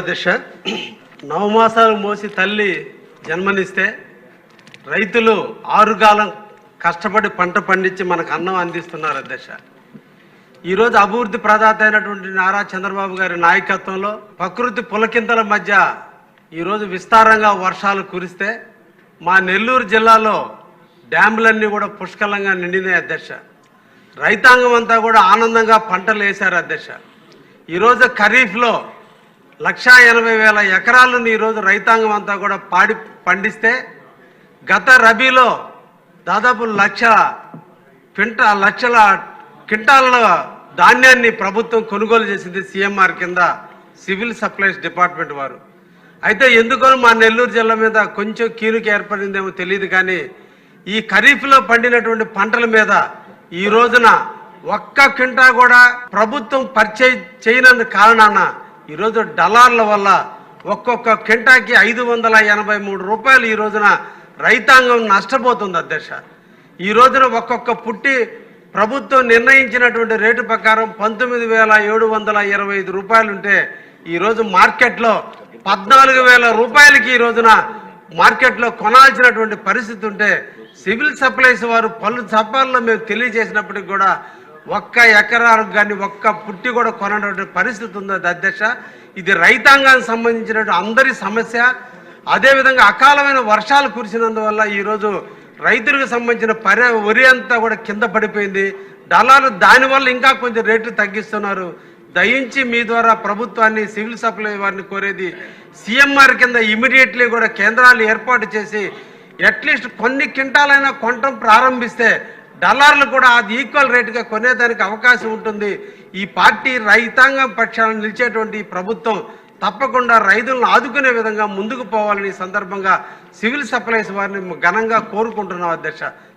అధ్యక్ష నవమాసాలు మోసి తల్లి జన్మనిస్తే రైతులు ఆరుగాలం కష్టపడి పంట పండించి మనకు అన్నం అందిస్తున్నారు అధ్యక్ష. ఈరోజు అభివృద్ధి ప్రదాత అయినటువంటి నారా చంద్రబాబు గారి నాయకత్వంలో ప్రకృతి పులకింతల మధ్య ఈరోజు విస్తారంగా వర్షాలు కురిస్తే మా నెల్లూరు జిల్లాలో డ్యాములన్నీ కూడా పుష్కలంగా నిండినాయి అధ్యక్ష. రైతాంగం అంతా కూడా ఆనందంగా పంటలు వేశారు అధ్యక్ష. ఈరోజు ఖరీఫ్లో లక్షా ఎనభై వేల ఎకరాలను ఈరోజు రైతాంగం అంతా కూడా పాడి పండిస్తే గత రబీలో దాదాపు లక్ష క్వింట లక్షల క్వింటాల ధాన్యాన్ని ప్రభుత్వం కొనుగోలు చేసింది సీఎంఆర్ కింద సివిల్ సప్లైస్ డిపార్ట్మెంట్ వారు. అయితే ఎందుకో మా నెల్లూరు జిల్లా మీద కొంచెం కీలుక ఏర్పడిందేమో తెలియదు కానీ ఈ ఖరీఫ్లో పండినటువంటి పంటల మీద ఈ రోజున ఒక్క క్వింటా కూడా ప్రభుత్వం పరిచయ చేయనందు కారణాన ఈరోజు డలార్ల వల్ల ఒక్కొక్క క్వింటాకి ఐదు వందల ఎనభై మూడు రూపాయలు ఈ రోజున రైతాంగం నష్టపోతుంది అధ్యక్ష. ఈ రోజున ఒక్కొక్క పుట్టి ప్రభుత్వం నిర్ణయించినటువంటి రేటు ప్రకారం పంతొమ్మిది వేల ఏడు వందల ఇరవై ఐదు రూపాయలుంటే ఈరోజు మార్కెట్లో పద్నాలుగు వేల రూపాయలకి ఈ రోజున మార్కెట్లో కొనాల్సినటువంటి పరిస్థితి ఉంటే సివిల్ సప్లైస్ వారు పలు సభల్లో మేము తెలియజేసినప్పటికి కూడా ఒక్క ఎకరాలకు కానీ ఒక్క పుట్టి కూడా కొనటువంటి పరిస్థితి ఉంది అధ్యక్ష ఇది రైతాంగానికి సంబంధించినటువంటి అందరి సమస్య. అదేవిధంగా అకాలమైన వర్షాలు కురిసినందువల్ల ఈరోజు రైతులకు సంబంధించిన పరి వరి అంతా కూడా కింద పడిపోయింది. దళాలు దానివల్ల ఇంకా కొంచెం రేట్లు తగ్గిస్తున్నారు. దయించి మీ ద్వారా ప్రభుత్వాన్ని సివిల్ సప్లై వారిని కోరేది సీఎంఆర్ కింద ఇమీడియట్లీ కూడా కేంద్రాలు ఏర్పాటు చేసి అట్లీస్ట్ కొన్ని క్వింటాలైనా కొనటం ప్రారంభిస్తే డాలర్లు కూడా అది ఈక్వల్ రేటుగా కొనేదానికి అవకాశం ఉంటుంది. ఈ పార్టీ రైతాంగం పక్షాలను నిలిచేటువంటి ప్రభుత్వం తప్పకుండా రైతులను ఆదుకునే విధంగా ముందుకు పోవాలని సందర్భంగా సివిల్ సప్లైస్ వారిని ఘనంగా కోరుకుంటున్నాం అధ్యక్ష.